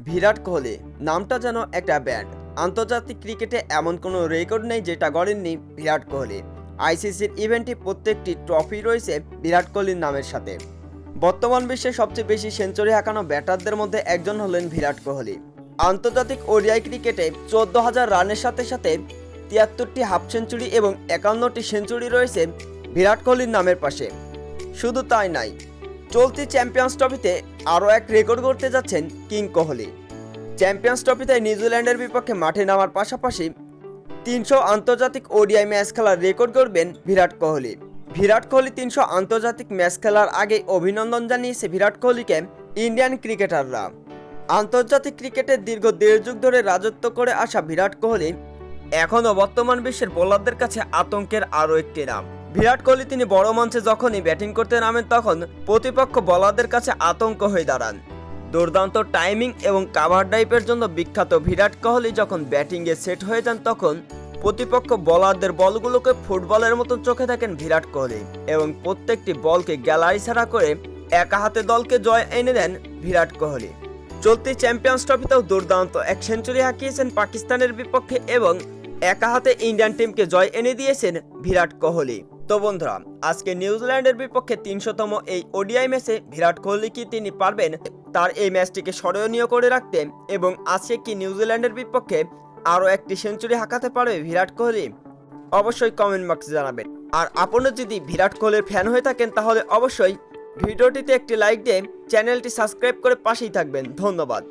বিরাট কোহলি, নামটা যেন একটা ব্যান্ড। আন্তর্জাতিক ক্রিকেটে এমন কোনো রেকর্ড নেই যেটা গড়েননি বিরাট কোহলি। আইসিসির ইভেন্টে প্রত্যেকটি ট্রফি রয়েছে বিরাট কোহলির নামের সাথে। বর্তমান বিশ্বে সবচেয়ে বেশি সেঞ্চুরি হাঁকানো ব্যাটারদের মধ্যে একজন হলেন বিরাট কোহলি। আন্তর্জাতিক ওডিআই ক্রিকেটে চোদ্দ হাজার রানের সাথে সাথে তিয়াত্তরটি হাফ সেঞ্চুরি এবং একান্নটি সেঞ্চুরি রয়েছে বিরাট কোহলির নামের পাশে। শুধু তাই নাই চলতি চ্যাম্পিয়ন্স ট্রফিতে আরও এক রেকর্ড করতে যাচ্ছেন কিং কোহলি। চ্যাম্পিয়ন্স ট্রফিতে নিউজিল্যান্ডের বিপক্ষে মাঠে নামার পাশাপাশি তিনশো আন্তর্জাতিক ওডিআই ম্যাচ খেলার রেকর্ড করবেন বিরাট কোহলি। বিরাট কোহলি তিনশো আন্তর্জাতিক ম্যাচ খেলার আগে অভিনন্দন জানিয়েছে বিরাট কোহলিকে ইন্ডিয়ান ক্রিকেটাররা। আন্তর্জাতিক ক্রিকেটের দীর্ঘ দেড় যুগ ধরে রাজত্ব করে আসা বিরাট কোহলি এখনও বর্তমান বিশ্বের বোলারদের কাছে আতঙ্কের আরও একটি নাম। বিরাট কোহলি তিনি বড় মঞ্চে যখনই ব্যাটিং করতে নামেন তখন প্রতিপক্ষ বলারদের কাছে আতঙ্ক হয়ে দাঁড়ান। দুর্দান্ত টাইমিং এবং কাভার ড্রাইভের জন্য বিখ্যাত বিরাট কোহলি যখন ব্যাটিংয়ে সেট হয়ে যান তখন প্রতিপক্ষ বলারদের বলগুলোকে ফুটবলের মতন চোখে থাকেন বিরাট কোহলি এবং প্রত্যেকটি বলকে গ্যালারি ছাড়া করে একা হাতে দলকে জয় এনে দেন বিরাট কোহলি। চলতি চ্যাম্পিয়ন্স ট্রফিতেও দুর্দান্ত এক সেঞ্চুরি হাঁকিয়েছেন পাকিস্তানের বিপক্ষে এবং একা হাতে ইন্ডিয়ান টিমকে জয় এনে দিয়েছেন বিরাট কোহলি। তো বন্ধুরা, আজকে নিউজিল্যান্ডের বিপক্ষে তিনশোতম এই ওডিআই ম্যাচে বিরাট কোহলি কি তিনি পারবেন? তার এই ম্যাচটিকে স্মরণীয় করে রাখতে এবং আজকে কি নিউজিল্যান্ডের বিপক্ষে আরও একটি সেঞ্চুরি হাঁকাতে পারবে বিরাট কোহলি? অবশ্যই কমেন্ট বক্সে জানাবেন। আর আপনিও যদি বিরাট কোহলির ফ্যান হয়ে থাকেন, তাহলে অবশ্যই ভিডিওটিতে একটি লাইক দিয়ে চ্যানেলটি সাবস্ক্রাইব করে পাশেই থাকবেন। ধন্যবাদ।